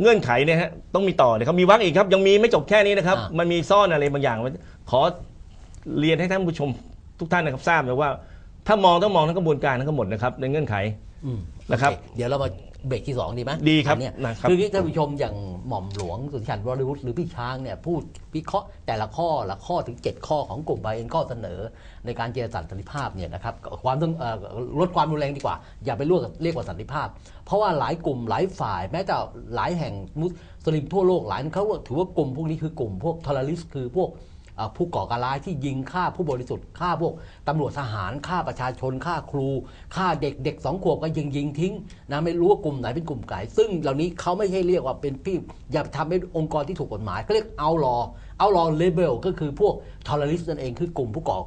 เงื่อนไขเนี่ยฮะต้องมีต่อเนี่ยครับมีวรรคอีกครับ ยังมีไม่จบแค่นี้นะครับ อ่ามัมันมีซ่อนอะไรบางอย่างขอเรียนให้ท่านผู้ชมทุกท่านนะครับทราบเลยว่า ถ้ามองต้องมองทั้งกระบวนการทั้งหมดนะครับในเงื่อนไขอืมนะครับโอเเดี๋ยวเรามา เบรกที่สองดีไหมดีครับอันเนี่ยนะครับคือที่ท่านผู้ชมอย่างหม่อมหลวงสุทธิชันวรวุฒิหรือพี่ช้างเนี่ยพูดวิเคราะห์แต่ละข้อละข้อถึง 7 ข้อของกลุ่มไบเอ็นข้อเสนอ ในการเจรจาสันติภาพเนี่ยนะครับความต้องเอ่อลดความรุนแรงดีกว่า อย่าไปเรียกเรียกว่าสันติภาพ เพราะว่าหลายกลุ่มหลายฝ่าย แม้แต่หลายแห่งมุสลิมทั่วโลกหลายเขาถือว่ากลุ่มพวกนี้คือกลุ่มพวกทอร์ริสคือพวกเอ่อ ผู้ก่อการร้ายที่ยิงฆ่าผู้บริสุทธิ์ฆ่าพวกตำรวจทหารฆ่าประชาชนฆ่าครูฆ่าเด็กเด็กสองขวบก็ยิงยิงทิ้งนะไม่รู้ว่ากลุ่มไหนเป็นกลุ่มไหนซึ่งเหล่านี้เขาไม่ใช่เรียกว่าเป็นพี่อย่าทำให้องค์กรที่ถูกกฎหมายเขาเรียกเอารอเอารอเลเบลก็คือพวกทอร์เริสนั่นเองคือกลุ่มผู้ก่อ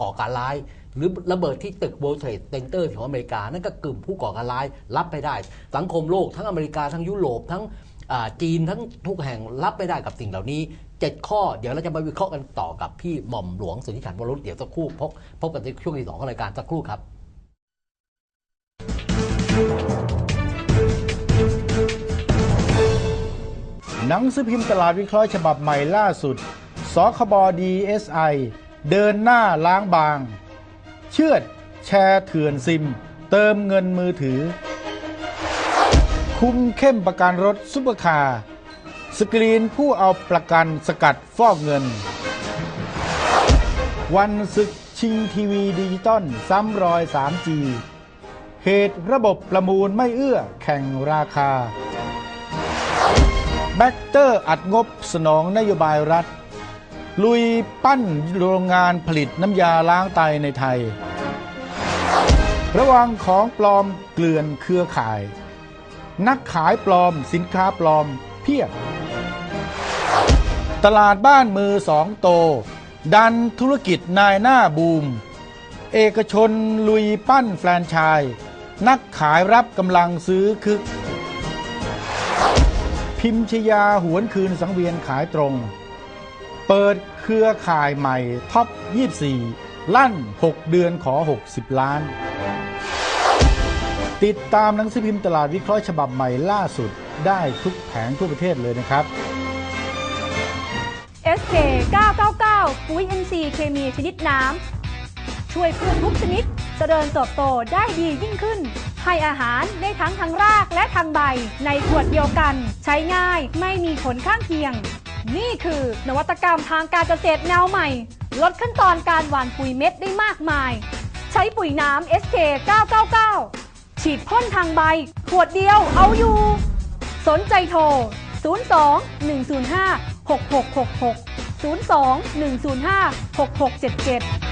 ก่อการร้าย หรือระเบิดที่ตึก World Trade Center ของอเมริกา นั่นก็กลุ่มผู้ก่อการร้ายรับไม่ได้ สังคมโลกทั้งอเมริกาทั้งยุโรปทั้ง จีนทั้งทุกแห่งรับไม่ได้กับสิ่งเหล่านี้ 7 ข้อเดี๋ยวเราจะมาวิเคราะห์กันต่อกับพี่หม่อมหลวงสุทธิฉันวรุษเดี๋ยวสักครู่พบพบกันในช่วงที่สองของรายการสักครู่ครับหนังสือพิมพ์ตลาดวิเคราะห์ฉบับใหม่ล่าสุด สคบ DSI เดินหน้าล้างบาง เชือด แชร์เถื่อนซิม เติมเงินมือถือ คุมเข้มประกันรถซุปเปอร์คาร์สกรีนผู้เอาประกันสกัดฟอกเงิน วันศึกชิงทีวีดิจิตอลซ้ำรอย 3G เหตุระบบประมูลไม่เอื้อแข่งราคา แบคเตอร์อัดงบสนองนโยบายรัฐ ลุยปั้นโรงงานผลิตน้ำยาล้างไตในไทย ระวังของปลอมเกลื่อนเครือข่าย นักขายปลอม สินค้าปลอม เพียบ ตลาดบ้านมือสองโต ดันธุรกิจนายหน้าบูม เอกชนลุยปั้นแฟรนไชส์นักขายรับกำลังซื้อคึก พิมชยาหวนคืนสังเวียนขายตรง เปิดเครือข่ายใหม่ท็อป 24 ลั่น 6 เดือนขอ 60 ล้าน ติดตามหนังสือพิมพ์ตลาดวิเคราะห์ฉบับใหม่ล่าสุด ได้ทุกแผงทั่วประเทศเลยนะครับ SK 999 ปุ๋ย NC เคมีชนิดน้ำ ช่วยพืชทุกชนิดเจริญเติบโตได้ดียิ่งขึ้น ให้อาหารได้ทั้งทางรากและทางใบ ในขวดเดียวกัน ใช้ง่ายไม่มีผลข้างเคียง นี่คือนวัตกรรมทางการเกษตรแนวใหม่ ลดขั้นตอนการหว่านปุ๋ยเม็ดได้มากมาย ใช้ปุ๋ยน้ำ SK 999 ฉีดพ่นทางใบ ขวดเดียวเอาอยู่ สนใจโทร 02 105 6666 02 105 6677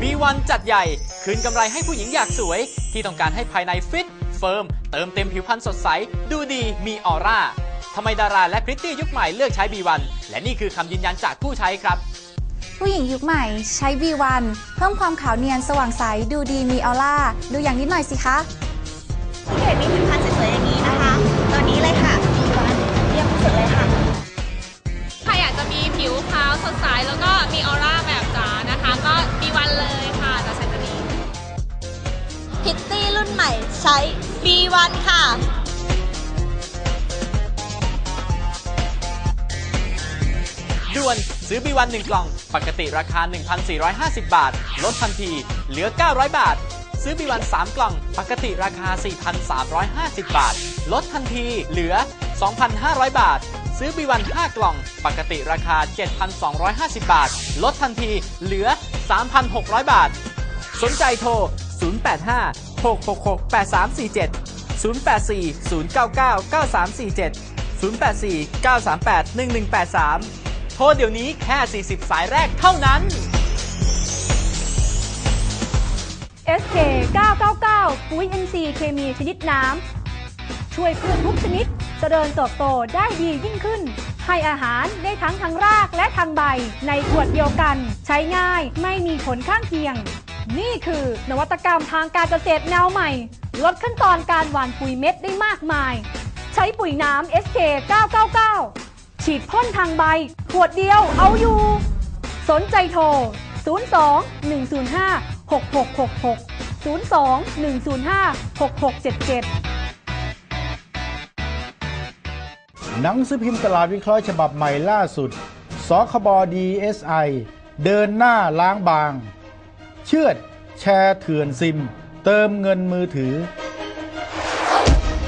B1 จัดใหญ่ คืนกำไรให้ผู้หญิงอยากสวย ที่ต้องการให้ภายในฟิต เฟิร์ม เติมเต็มผิวพรรณสดใส ดูดีมีออร่าทำไมดาราและพริตตี้ยุคใหม่เลือกใช้ B1 และนี่คือคำยืนยันจากผู้ใช้ครับ ผู้หญิงยุคใหม่ใช้ B1 เพิ่มความขาวเนียนสว่างใส ดูดีมีออร่า ดูอย่างนิดหน่อยสิคะที่เห็นมีผิวพรรณสวยๆอย่างนี้นะคะ ตอนนี้เลยค่ะมีวันเยี่ยมที่สุดเลยค่ะใครอยากจะมีผิวขาวสดใสแล้วก็มีออร่าแบบจ๋านะคะ ก็มีวันเลยค่ะจะใช้ตัวนี้พิตตี้รุ่นใหม่ใช้ B1 ซื้อ B1 1 กล่อง ปกติราคา 1,450 บาท ลดทันที เหลือ 900 บาท ซื้อ B1 3 กล่อง ปกติราคา 4,350 บาท ลดทันที เหลือ 2,500 บาท ซื้อ B1 5 กล่อง ปกติราคา 7,250 บาท ลดทันที เหลือ 3,600 บาท สนใจโทร 085 666 8347 084 099 9347 084 938 1183 ทรเดี๋ยวนี้แค่ 40 สายแรกเท่านั้น SK 999 ปุ๋ย NC เคมีชนิดน้ำ ช่วยพืชทุกชนิดเจริญเติบโตได้ดียิ่งขึ้น ให้อาหารได้ทั้งทางรากและทางใบ ในขวดเดียวกัน ใช้ง่ายไม่มีผลข้างเคียง นี่คือนวัตกรรมทางการเกษตรแนวใหม่ ลดขั้นตอนการหว่านปุ๋ยเม็ดได้มากมาย ใช้ปุ๋ยน้ำ SK 999 ฉีดพ่นทางใบ ขวดเดียวเอาอยู่ สนใจโทร 02 105 6666 02 105 6677หนังสือพิมพ์ตลาดวิเคราะห์ฉบับใหม่ล่าสุด สคบดีเอสไอเดินหน้าล้างบาง เชื่อด แชร์เถื่อนซิม เติมเงินมือถือ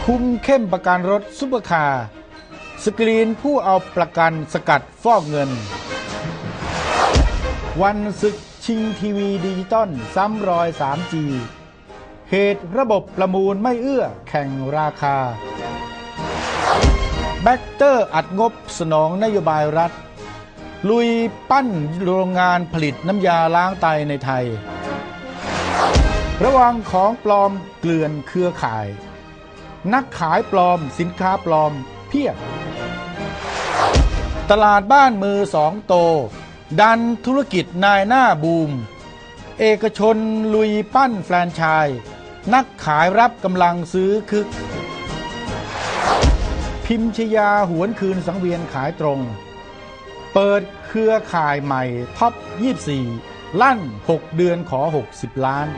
คุ้มเข้มประกันรถซุปเปอร์คาร์ สกรีนผู้เอาประกันสกัดฟอกเงิน วันศึกชิงทีวีดิจิตอลซ้ำรอย 3G เหตุระบบประมูลไม่เอื้อแข่งราคา แบคเตอร์อัดงบสนองนโยบายรัฐ ลุยปั้นโรงงานผลิตน้ำยาล้างไตในไทย ระวังของปลอมเกลื่อนเครือข่าย นักขายปลอมสินค้าปลอมเพียบ ตลาดบ้านมือสองโต ดันธุรกิจนายหน้าบูม เอกชนลุยปั้นแฟรนไชส์นักขายรับกำลังซื้อคึก พิมชยาหวนคืนสังเวียนขายตรง เปิดเครือข่ายใหม่ท็อป 24 ลั่น 6 เดือนขอ 60 ล้าน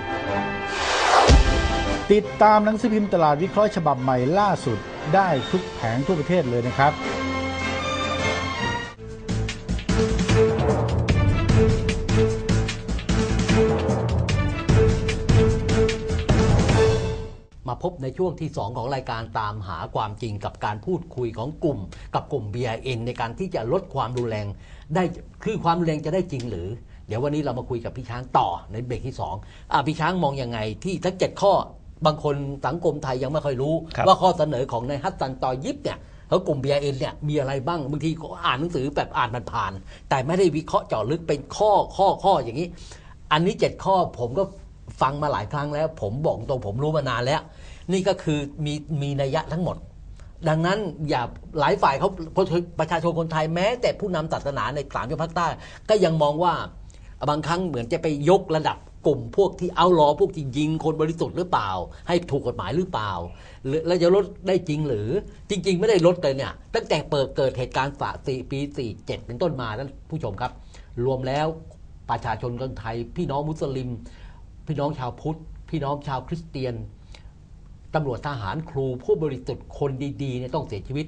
ติดตามหนังสือพิมพ์ตลาดวิเคราะห์ฉบับใหม่ล่าสุดได้ทุกแผงทั่วประเทศเลยนะครับ มาพบในช่วงที่ 2 ของรายการตามหาความจริงกับการพูดคุยของกลุ่ม กับกลุ่ม BIN ในการที่จะลดความรุนแรง ได้คือความรุนแรงจะได้จริงหรือ เดี๋ยววันนี้เรามาคุยกับพี่ช้างต่อในเบรกที่2อะพี่ช้างมองยังไงที่ทั้ง7ข้อบางคนสังคมไทยยังไม่ค่อยรู้ครับว่าข้อเสนอของนายฮัสซันตอยิปเนี่ยเขากลุ่ม BIN เนี่ยมีอะไรบ้างบางทีก็อ่านหนังสือแบบอ่านมันผ่านๆแต่ไม่ได้วิเคราะห์เจาะลึกเป็นข้อข้อข้ออย่างนี้ อันนี้ 7 ข้อผมก็ฟังมาหลายครั้งแล้ว ผมบอกตรงผมรู้มานานแล้ว นี่ก็คือมีมีนัยยะทั้งหมด ดังนั้นอย่าหลายฝ่ายเขาประชาชนคนไทยแม้ แต่ผู้นำศาสนาในสามจังหวัดภาคใต้ก็ยังมองว่าบางครั้งเหมือนจะไปยกระดับกลุ่มพวกที่เอาล้อพวกที่ยิงคนบริสุทธิ์หรือเปล่า ให้ถูกกฎหมายหรือเปล่าแล้วจะลดได้จริงหรือจริง ๆ ไม่ได้ลดเลยเนี่ย ตั้งแต่เปิดเกิดเหตุการณ์ฝาสี่ปีสี่เจ็ดเป็นต้นมาท่านผู้ชมครับ รวมแล้วประชาชนคนไทย พี่น้องมุสลิม พี่น้องชาวพุทธ พี่น้องชาวคริสเตียน ตำรวจทหารครูผู้บริสุทธิ์คนดีๆเนี่ยต้องเสียชีวิต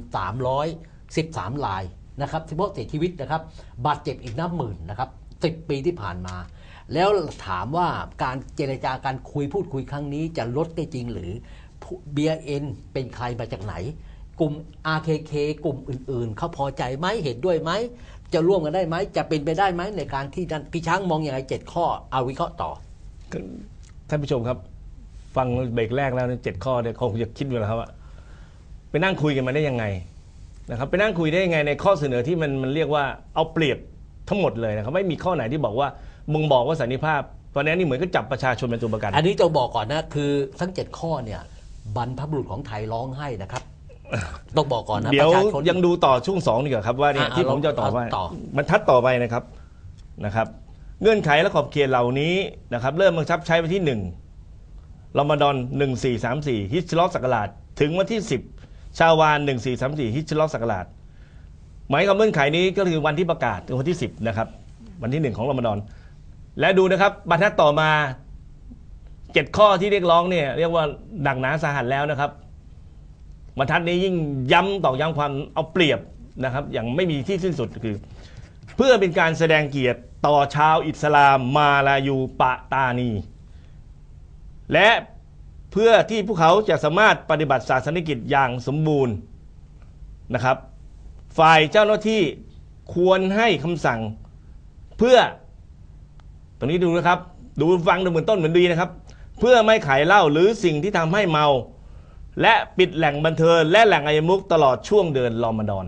5,313รายนะครับเฉพาะเสียชีวิตนะครับ บาดเจ็บอีกนับหมื่นนะครับ10 ปีที่ผ่านมา แล้วถามว่าการเจรจาการคุยพูดคุยครั้งนี้จะลดได้จริงหรือ BN เอ็นเป็นใครมาจากไหน กลุ่ม RKK กลุ่มอื่นๆ เขาพอใจไหมเห็นด้วยไหม จะร่วมกันได้ไหม จะเป็นไปได้ไหมในการที่นั่นพี่ช้างมองอย่างไรเจ็ดข้อเอาวิเคราะห์ต่อท่านผู้ชมครับ ฟังเบรกแรกแล้วเนี่ยเจ็ดข้อเนี่ยคงจะคิดอยู่แล้วครับว่าไปนั่งคุยกันมาได้ยังไงนะครับไปนั่งคุยได้ยังไงในข้อเสนอที่มันมันเรียกว่าเอาเปรียบทั้งหมดเลยนะครับไม่มีข้อไหนที่บอกว่ามึงบอกว่าสันนิภาพตอนนี้นี่เหมือนก็จับประชาชนเป็นตัวประกัน อันนี้จะบอกก่อนนะคือทั้งเจ็ดข้อเนี่ยบรรพบุรุษของไทยร้องให้นะครับต้องบอกก่อนนะเดี๋ยวประชาชนยังดูต่อช่วงสองดีกว่าครับว่าเนี่ยอะที่เอาผมจะต่อว่าเอาต่อบรรทัดต่อไปนะครับนะครับ เงื่อนไขและขอบเขตเหล่านี้นะครับ เริ่มบังคับใช้วันที่หนึ่ง รอมฎอนหนึ่งสี่สามสี่ฮิจรัสศักราช ถึงวันที่สิบชาวานหนึ่งสี่สามสี่ฮิจรัสศักราช หมายความเงื่อนไขนี้ก็คือวันที่ประกาศคือวันที่สิบนะครับ วันที่หนึ่งของรอมฎอน และดูนะครับบรรทัดต่อมาเจ็ดข้อที่เรียกร้องเนี่ยเรียกว่าหนักหนาสาหัสแล้วนะครับบรรทัดนี้ยิ่งย้ำตอกย้ำความเอาเปรียบนะครับอย่างไม่มีที่สิ้นสุดคือ เพื่อเป็นการแสดงเกียรติต่อชาวอิสลามมาลายูปะตานี และเพื่อที่พวกเขาจะสามารถปฏิบัติศาสนกิจอย่างสมบูรณ์นะครับ ฝ่ายเจ้าหน้าที่ควรให้คำสั่งเพื่อ ตรงนี้ดูนะครับ ดูฟังดูเหมือนต้นเหมือนดีนะครับ เพื่อไม่ขายเหล้าหรือสิ่งที่ทำให้เมา และปิดแหล่งบันเทิงและแหล่งอายมุกตลอดช่วงเดือนรอมฎอน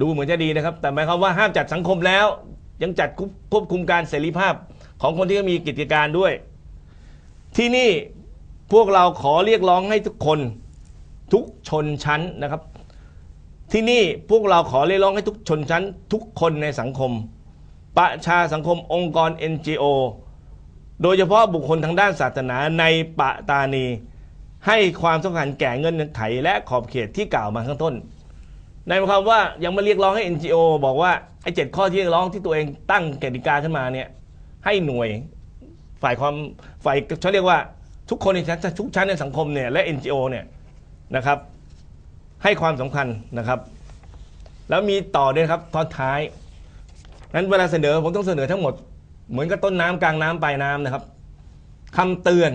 ดูเหมือนจะดีนะครับ แต่หมายความว่าห้ามจัดสังคมแล้ว ยังจัดควบคุมการเสรีภาพ ของคนที่มีกิจการด้วย ที่นี่พวกเราขอเรียกร้องให้ทุกคนทุกชนชั้นนะครับ ที่นี่พวกเราขอเรียกร้องให้ทุกชนชั้น ทุกคนในสังคม ประชาสังคมองค์กร NGO โดยเฉพาะบุคคลทางด้านศาสนาในปะตานี ให้ความสำคัญแก่เงื่อนไขและขอบเขตที่กล่าวมาข้างต้นในความว่ายังมาเรียกร้องให้ NGO บอกว่าไอ้เจ็ดข้อที่เรียกร้องที่ตัวเองตั้งกติกาขึ้นมาเนี่ย ให้หน่วยฝ่ายความฝ่ายเขาเรียกว่าทุกคนในชั้นทุกชั้นในสังคมเนี่ยและ NGO เนี่ยนะครับ ให้ความสำคัญนะครับ แล้วมีต่อด้วยนครับตอนท้ายนั้นเวลาเสนอผมต้องเสนอทั้งหมด เหมือนกับต้นน้ำกลางน้ำปลายน้ำนะครับคำเตือน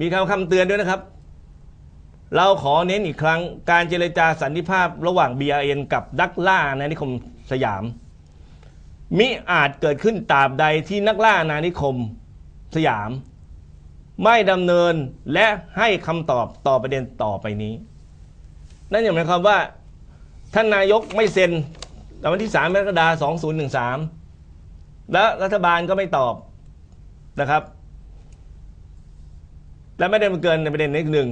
มีคำคำเตือนด้วยนะครับ เราขอเน้นอีกครั้งการเจรจาสันติภาพระหว่าง BRN กับดักล่าอาณานิคมสยาม มิอาจเกิดขึ้นตราบใดที่นักล่าอาณานิคมสยาม ไม่ดำเนินและให้คำตอบต่อประเด็นต่อไปนี้ นั่นหมายความว่า ท่านนายกไม่เซ็นแต่วันที่ 3 กรกฎาคม 2013 และรัฐบาลก็ไม่ตอบนะครับ และไม่ได้มาเกินในประเด็นนี้หนึ่ง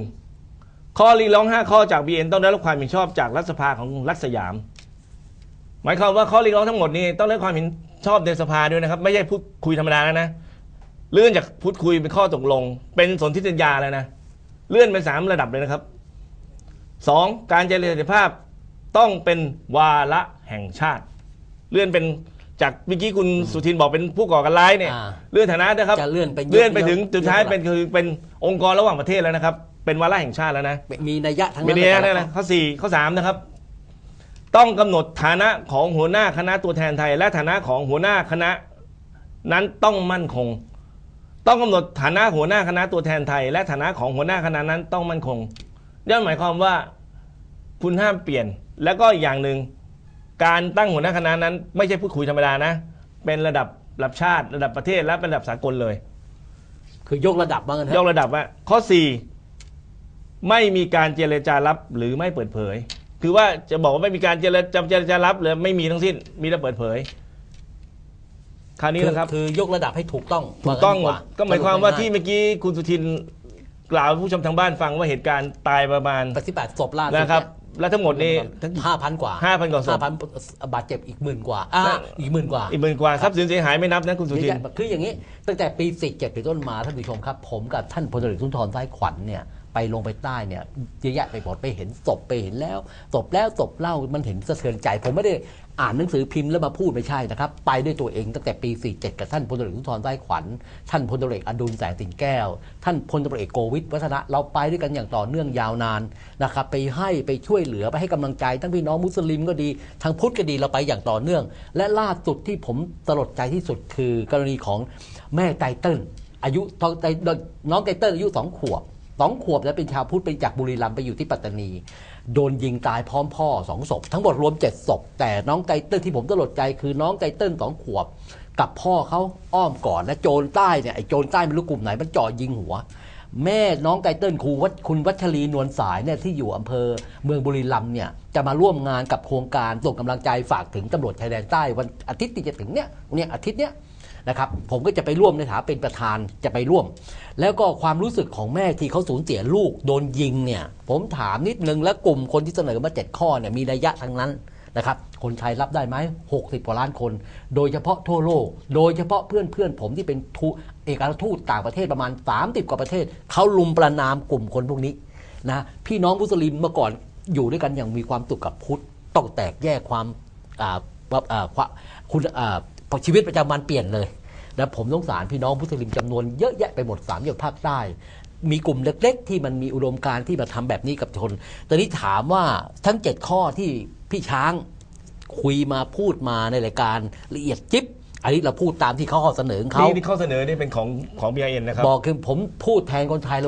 ข้อรีร้อง 5 ข้อจาก BN ต้องได้รับความเห็นชอบจากรัฐสภาของรัฐสยาม มายความว่าข้อเรียกร้องทั้งหมดนี้ต้องได้รับความเห็นชอบในสภาด้วยนะครับ ไม่ใช่พูดคุยธรรมดาแล้วนะเลื่อนจากพูดคุยเป็นข้อตกลง เป็นสนธิสัญญาแล้วนะเลื่อนไปสามระดับเลยนะครับสองการเจริญภาพต้องเป็นวาระแห่งชาติ เลื่อนเป็นจากเมื่อกี้คุณสุทินบอกเป็นผู้ก่อการร้ายเนี่ย อ่าเลื่อนฐานะนะครับจะเลื่อนไปเลื่อนไปถึงยกสุดท้ายยกเป็นคือเป็นองค์กรระหว่างประเทศแล้วนะครับ เป็นวาระแห่งชาติแล้วนะ มีนัยยะทั้งไม่นั้นได้เลยนะครับข้อสี่ข้อสามนะครับ ต้องกำหนดฐานะของหัวหน้าคณะตัวแทนไทย และฐานะของหัวหน้าคณะนั้นต้องมั่นคง ต้องกำหนดฐานะหัวหน้าคณะตัวแทนไทย และฐานะของหัวหน้าคณะนั้นต้องมั่นคงนั่นหมายความว่าคุณห้ามเปลี่ยน แล้วก็อีกอย่างหนึ่งการตั้งหัวหน้าคณะนั้น ไม่ใช่พูดคุยธรรมดานะ เป็นระดับระดับชาติ ระดับประเทศและเป็นระดับสากลเลย คือยกระดับบ้างกันยกระดับว่าข้อ 4 ไม่มีการเจรจารับหรือไม่เปิดเผย คือว่าจะบอกว่าไม่มีการเจรจาเจรจารับหรือไม่มีทั้งสิ้นมีแต่เปิดเผย คราวนี้คือนะครับ คือยกระดับให้ถูกต้องถูกต้องหมดว่ก็หมายความว่าที่สรุปเมื่อกี้คุณสุทินกล่าวให้ผู้ชมทางบ้านฟังว่าเหตุการณ์ตายประมาณง่ายๆปฏิบัติศพล่าสุดนะครับและทั้งหมดนี้ทั้งห้าพันกว่า5,000กว่าศพห้าพันบาดเจ็บอีกหมื่นกว่าอ่าและอีกหมื่นกว่า อีกหมื่นกว่าทรัพย์สินเสียหายไม่นับนะคุณสุทินคืออย่างนี้ ตั้งแต่ปี47เป็นต้นมาท่านผู้ชมครับ ผมกับท่านพลตรีสุนทรซ้ายขวัญเนี่ย ไปลงไปใต้เนี่ยเยอะแยะไปหมดไปเห็นศพไปเห็นแล้วศพแล้วศพเล่ามันเห็นสะเทือนใจ ผมไม่ได้อ่านหนังสือพิมพ์แล้วมาพูดไม่ใช่นะครับ ไปด้วยตัวเองตั้งแต่ปี 47 กับท่านพลตรีสุนทรซ้ขวัญ ท่านพลตรีอดุลแสงสิงแก้ว ท่านพลตรีโกวิทวัฒนะเราไปด้วยกันอย่างต่อเนื่องยาวนานนะครับไปให้ไปช่วยเหลือไปให้กำลังใจ ทั้งพี่น้องมุสลิมก็ดีทางพุทธก็ดีเราไปอย่างต่อเนื่อง และล่าสุดที่ผมสลดใจที่สุดคือกรณีของแม่ไตเติ้ลอายุน้องไตน้องไตเติ้ลอายุสองขวบ สองขวบแล้วเป็นชาวพุทธไปจากบุรีรัมย์ไปอยู่ที่ปัตตานี โดนยิงตายพร้อมพ่อสองศพ ทั้งหมดรวมเจ็ดศพ แต่น้องไตเติ้ลที่ผมสลดใจคือน้องไตเติ้ลสองขวบ กับพ่อเขาอ้อมก่อนและโจรใต้เนี่ยไอ้โจรใต้ไม่รู้กลุ่มไหนมันจ่อยิงหัว แม่น้องไตเติ้ลครูวัดคุณวัชรีนวลสายเนี่ยที่อยู่อำเภอเมืองบุรีรัมย์เนี่ยจะมาร่วมงานกับโครงการส่งกำลังใจฝากถึงตำรวจชายแดนใต้วันอาทิตย์ที่จะถึงเนี่ยเนี่ยอาทิตย์เนี้ย นะครับผมก็จะไปร่วมในฐานะเป็นประธานจะไปร่วม แล้วก็ความรู้สึกของแม่ที่เขาสูญเสียลูกโดนยิงเนี่ยผมถามนิดนึงแล้วกลุ่มคนที่เสนอมาเจ็ดข้อเนี่ยมีนัยะทั้งนั้นนะครับคนไทยรับได้ไหม60กว่าล้านคน โดยเฉพาะทั่วโลก โดยเฉพาะเพื่อนเพื่อนผมที่เป็นทูเอกอัครทูตต่างประเทศประมาณ 30 กว่าประเทศเขาลุมประนามกลุ่มคนพวกนี้นะพี่น้องมุสลิมเมื่อก่อนอยู่ด้วยกันอย่างมีความสุขกับพุทธต้องแตกแยกความอ่าว่าอ่าความคุณอ่าชีวิตประจำวันเปลี่ยนเลย และผมสงสารพี่น้องมุสลิมจำนวนเยอะแยะไปหมดสามจังหวัดภาคใต้ มีกลุ่มเล็กๆ ที่มันมีอุดมการณ์ที่มาทำแบบนี้กับชนตอนนี้ถามว่าทั้งเจ็ดข้อที่พี่ช้างคุยมาพูดมาในรายการละเอียดจิ๊บอันนี้เราพูดตามที่เขาข้อเสนอของเขานี่นี่ข้อเสนอนี่เป็นของของ BIN นะครับ บอกคือผมพูดแทนคนไทย